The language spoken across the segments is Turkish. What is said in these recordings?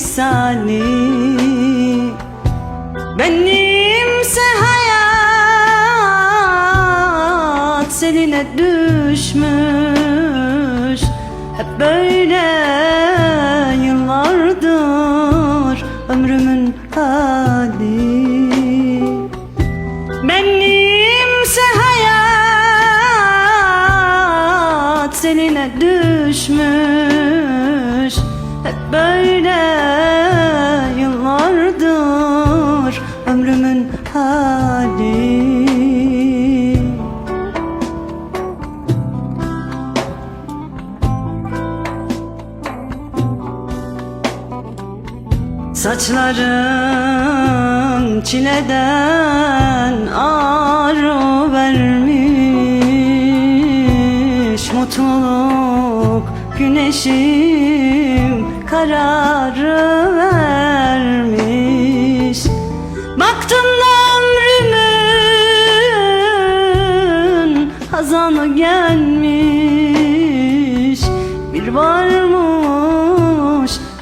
misali Benimse hayat seline düşmüş. Hep böyle yıllardır ömrümün hali. Benimse hayat seline düşmüş. Hep böyle Saçların çileden ağrı vermiş. Mutluluk güneşim kararı vermiş. Baktım da ömrümün hazanı gelmiş. Bir varmış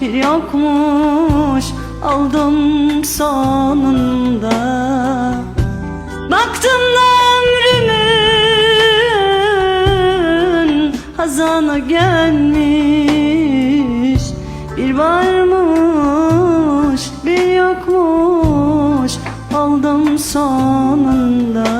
bir yokmuş aldım sonunda. Baktım da ömrümün hazana gelmiş. Bir varmış bir yokmuş aldım sonunda.